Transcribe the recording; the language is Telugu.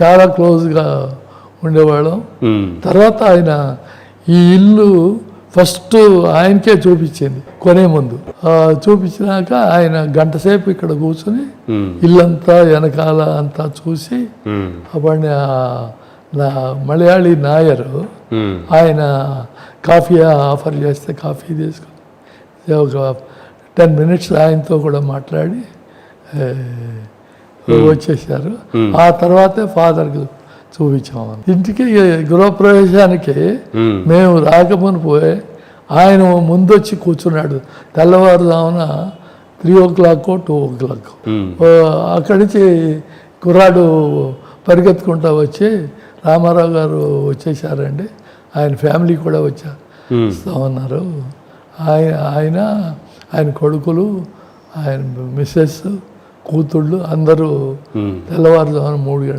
చాలా క్లోజ్గా ఉండేవాళ్ళం. తర్వాత ఆయన ఈ ఇల్లు ఫస్ట్ ఆయనకే చూపించింది కొనే ముందు. చూపించినాక ఆయన గంట సేపు ఇక్కడ కూర్చుని ఇల్లంతా వెనకాల అంతా చూసి ఉమ్, అప్పుడు నా మలయాళీ నాయరు ఆయన కాఫీ ఆఫర్ చేస్తే కాఫీ తీసుకుని ఒక టెన్ మినిట్స్ ఆయనతో కూడా మాట్లాడి వచ్చేసారు. ఆ తర్వాతే ఫాదర్కి చూపించాము ఇంటికి గృహప్రవేశానికి మేము రాకమునిపోయి ఆయన ముందొచ్చి కూర్చున్నాడు. తెల్లవారుజామున three o'clock two o'clock అక్కడి నుంచి కుర్రాడు పరిగెత్తుకుంటా వచ్చి రామారావు గారు వచ్చేసారండి. ఆయన ఫ్యామిలీ కూడా వచ్చారు ఉన్నారు. ఆయన ఆయన ఆయన కొడుకులు ఆయన మిస్సెస్ కూతుళ్ళు అందరూ. తెల్లవారుజామున మూడు గంటల